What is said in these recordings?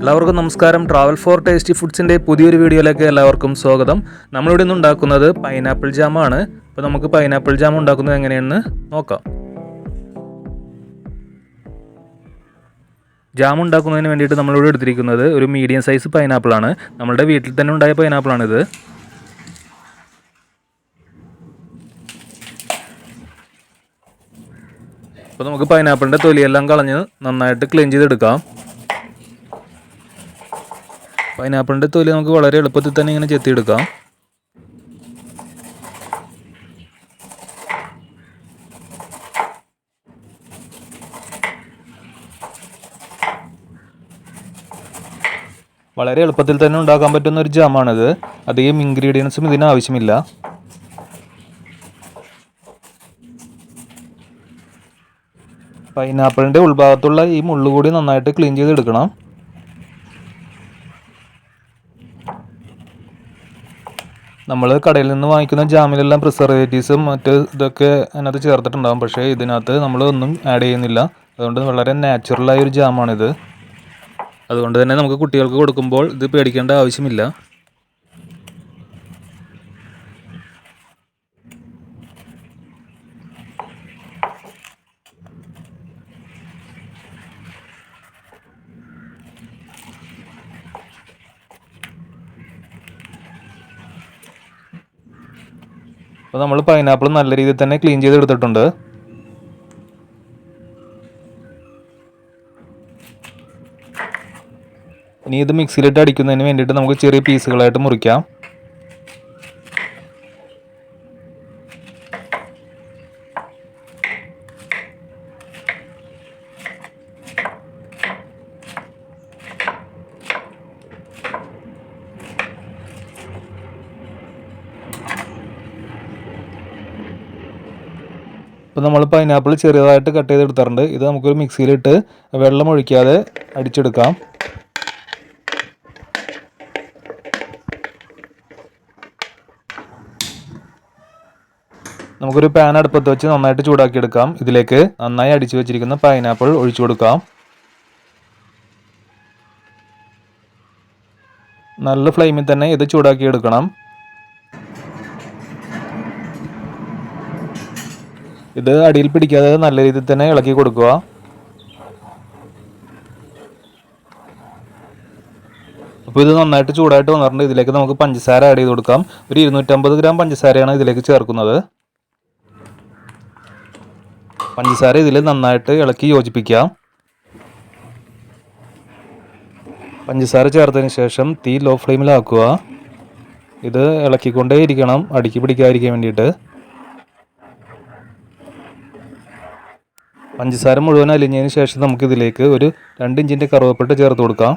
എല്ലാവർക്കും നമസ്കാരം. Travel four tasty ഫുഡ്സിന്റെ പുതിയൊരു വീഡിയോയിലേക്ക് എല്ലാവർക്കും സ്വാഗതം. നമ്മളിവിടെ നിന്ന് ഉണ്ടാക്കുന്നത് പൈനാപ്പിൾ ജാമാണ് അപ്പോൾ നമുക്ക് പൈനാപ്പിൾ ജാം ഉണ്ടാക്കുന്നത് എങ്ങനെയെന്ന് നോക്കാം. ജാം ഉണ്ടാക്കുന്നതിന് വേണ്ടിയിട്ട് നമ്മളിവിടെ എടുത്തിരിക്കുന്നത് ഒരു മീഡിയം സൈസ് പൈനാപ്പിളാണ് നമ്മളുടെ വീട്ടിൽ തന്നെ ഉണ്ടായ പൈനാപ്പിളാണിത് അപ്പോൾ നമുക്ക് പൈനാപ്പിളിന്റെ തൊലിയെല്ലാം കളഞ്ഞ് നന്നായിട്ട് ക്ലീൻ ചെയ്തെടുക്കാം. പൈനാപ്പിളിന്റെ തൊലി നമുക്ക് വളരെ എളുപ്പത്തിൽ തന്നെ ഇങ്ങനെ ചെത്തിയെടുക്കാം. വളരെ എളുപ്പത്തിൽ തന്നെ ഉണ്ടാക്കാൻ പറ്റുന്ന ഒരു ജാമാണിത്. അധികം ഇൻഗ്രീഡിയൻസും ഇതിന് ആവശ്യമില്ല. പൈനാപ്പിളിന്റെ ഉൾഭാഗത്തുള്ള ഈ മുള്ളു കൂടി നന്നായിട്ട് ക്ലീൻ ചെയ്തെടുക്കണം. നമ്മൾ കടയിൽ നിന്ന് വാങ്ങിക്കുന്ന ജാമിലെല്ലാം പ്രിസർവേറ്റീവ്സും മറ്റ് ഇതൊക്കെ അതിനകത്ത് ചേർത്തിട്ടുണ്ടാകും പക്ഷേ ഇതിനകത്ത് നമ്മൾ ഒന്നും ആഡ് ചെയ്യുന്നില്ല. അതുകൊണ്ട് വളരെ നാച്ചുറലായ ഒരു ജാമാണിത് അതുകൊണ്ട് തന്നെ നമുക്ക് കുട്ടികൾക്ക് കൊടുക്കുമ്പോൾ ഇത് പേടിക്കേണ്ട ആവശ്യമില്ല. അപ്പോൾ നമ്മൾ പൈനാപ്പിൾ നല്ല രീതിയിൽ തന്നെ ക്ലീൻ ചെയ്ത് എടുത്തിട്ടുണ്ട്. ഇനി ഇത് മിക്സിയിലിട്ട് അടിക്കുന്നതിന് വേണ്ടിയിട്ട് നമുക്ക് ചെറിയ പീസുകളായിട്ട് മുറിക്കാം. ഇപ്പോൾ നമ്മൾ പൈനാപ്പിൾ ചെറിയതായിട്ട് കട്ട് ചെയ്ത് എടുത്തിട്ടുണ്ട് ഇത് നമുക്കൊരു മിക്സിയിലിട്ട് വെള്ളം ഒഴിക്കാതെ അടിച്ചെടുക്കാം. നമുക്കൊരു പാൻ അടുപ്പത്ത് വെച്ച് നന്നായിട്ട് ചൂടാക്കി എടുക്കാം ഇതിലേക്ക് നന്നായി അടിച്ചു വെച്ചിരിക്കുന്ന പൈനാപ്പിൾ ഒഴിച്ചു കൊടുക്കാം. നല്ല ഫ്ലെയിമിൽ തന്നെ ഇത് ചൂടാക്കി എടുക്കണം ഇത് അടിയിൽ പിടിക്കാതെ നല്ല രീതിയിൽ തന്നെ ഇളക്കി കൊടുക്കുക. അപ്പോൾ ഇത് നന്നായിട്ട് ചൂടായിട്ട് വന്നിട്ടുണ്ട്. ഇതിലേക്ക് നമുക്ക് പഞ്ചസാര ആഡ് ചെയ്ത് കൊടുക്കാം. ഒരു ഇരുന്നൂറ്റമ്പത് ഗ്രാം പഞ്ചസാരയാണ് ഇതിലേക്ക് ചേർക്കുന്നത്. പഞ്ചസാര ഇതിൽ നന്നായിട്ട് ഇളക്കി യോജിപ്പിക്കാം. പഞ്ചസാര ചേർത്തതിന് ശേഷം തീ ലോ ഫ്ലെയിമിലാക്കുക ഇത് ഇളക്കിക്കൊണ്ടേ ഇരിക്കണം അടുക്കി പിടിക്കാതിരിക്കാൻ വേണ്ടിയിട്ട്. പഞ്ചസാര മുഴുവൻ അലിഞ്ഞതിന് ശേഷം നമുക്കിതിലേക്ക് ഒരു രണ്ട് ഇഞ്ചിന്റെ കറുവപ്പട്ട ചേർത്ത് കൊടുക്കാം.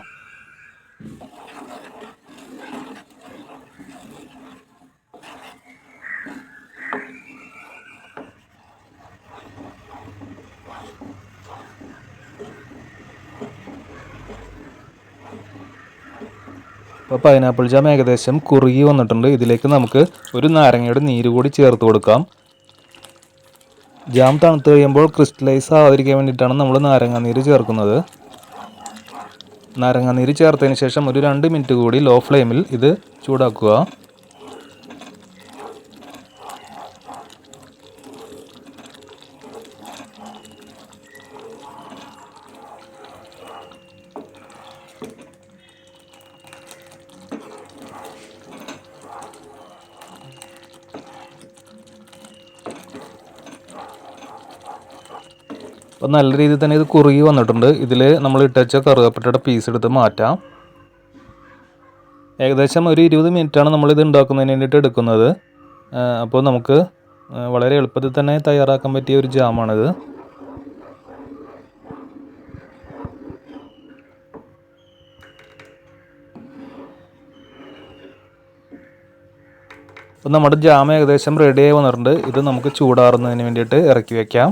അപ്പോൾ പൈനാപ്പിൾ ജാം ഏകദേശം കുറുകി വന്നിട്ടുണ്ട്. ഇതിലേക്ക് നമുക്ക് ഒരു നാരങ്ങയുടെ നീര് കൂടി ചേർത്ത് കൊടുക്കാം. ജാം തണുത്ത് കഴിയുമ്പോൾ ക്രിസ്റ്റലൈസ് ആവാതിരിക്കാൻ വേണ്ടിയിട്ടാണ് നമ്മൾ നാരങ്ങാനീര് ചേർക്കുന്നത്. നാരങ്ങാനീര് ചേർത്തതിന് ശേഷം ഒരു രണ്ട് മിനിറ്റ് കൂടി ലോ ഫ്ലെയിമിൽ ഇത് ചൂടാക്കുക. അപ്പോൾ നല്ല രീതിയിൽ തന്നെ ഇത് കുറുകി വന്നിട്ടുണ്ട്. ഇതിൽ നമ്മൾ ഇട്ടച്ച കറുകപ്പട്ടയുടെ പീസ് എടുത്ത് മാറ്റാം. ഏകദേശം ഒരു ഇരുപത് മിനിറ്റാണ് നമ്മളിത് ഉണ്ടാക്കുന്നതിന് വേണ്ടിയിട്ട് എടുക്കുന്നത്. അപ്പോൾ നമുക്ക് വളരെ എളുപ്പത്തിൽ തന്നെ തയ്യാറാക്കാൻ പറ്റിയ ഒരു ജാമാണിത്. അപ്പോൾ നമ്മുടെ ജാം ഏകദേശം റെഡിയായി വന്നിട്ടുണ്ട്. ഇത് നമുക്ക് ചൂടാറുന്നതിന് വേണ്ടിയിട്ട് ഇറക്കി വയ്ക്കാം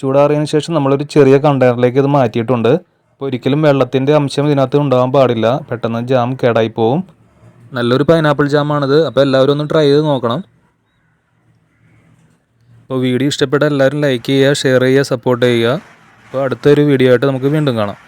ചൂടാറിയതിന് ശേഷം നമ്മളൊരു ചെറിയ കണ്ടെയ്നറിലേക്ക് ഇത് മാറ്റിയിട്ടുണ്ട്. അപ്പോൾ ഒരിക്കലും വെള്ളത്തിന്റെ അംശം ഇതിനകത്ത് ഉണ്ടാകാൻ പാടില്ല. പെട്ടെന്ന് ജാം കേടായി പോവും. നല്ലൊരു പൈനാപ്പിൾ ജാമാണിത് അപ്പോൾ എല്ലാവരും ഒന്ന് ട്രൈ ചെയ്ത് നോക്കണം. അപ്പോൾ വീഡിയോ ഇഷ്ടപ്പെട്ട എല്ലാവരും ലൈക്ക് ചെയ്യുക ഷെയർ ചെയ്യുക സപ്പോർട്ട് ചെയ്യുക. അപ്പോൾ അടുത്തൊരു വീഡിയോ ആയിട്ട് നമുക്ക് വീണ്ടും കാണാം.